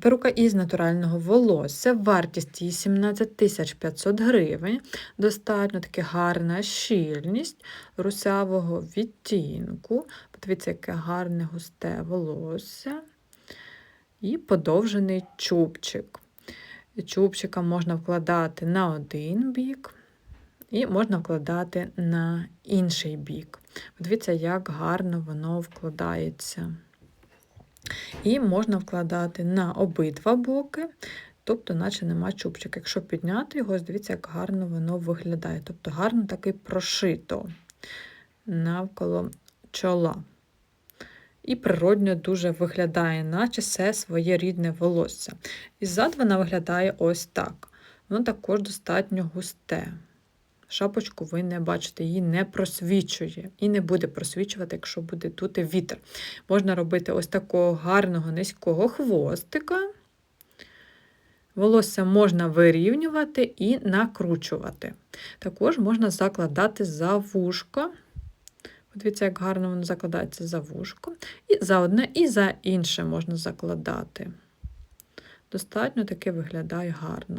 Перука із натурального волосся, вартість її 17 500 гривень. Достатньо таки гарна щільність русявого відтінку. Подивіться, яке гарне густе волосся. І подовжений чубчик. Чубчика можна вкладати на один бік, і можна вкладати на інший бік. Подивіться, як гарно воно вкладається. І можна вкладати на обидва боки, тобто, наче нема чубчика. Якщо підняти його, дивіться, як гарно воно виглядає. Тобто гарно таки прошито навколо чола. І природньо дуже виглядає, наче все своє рідне волосся. І ззад вона виглядає ось так. Воно також достатньо густе. Шапочку ви не бачите, її не просвічує і не буде просвічувати, якщо буде дути вітер. Можна робити ось такого гарного низького хвостика. Волосся можна вирівнювати і накручувати. Також можна закладати за вушко. Подивіться, як гарно воно закладається за вушко. І за одне, і за інше можна закладати. Достатньо таки виглядає гарно.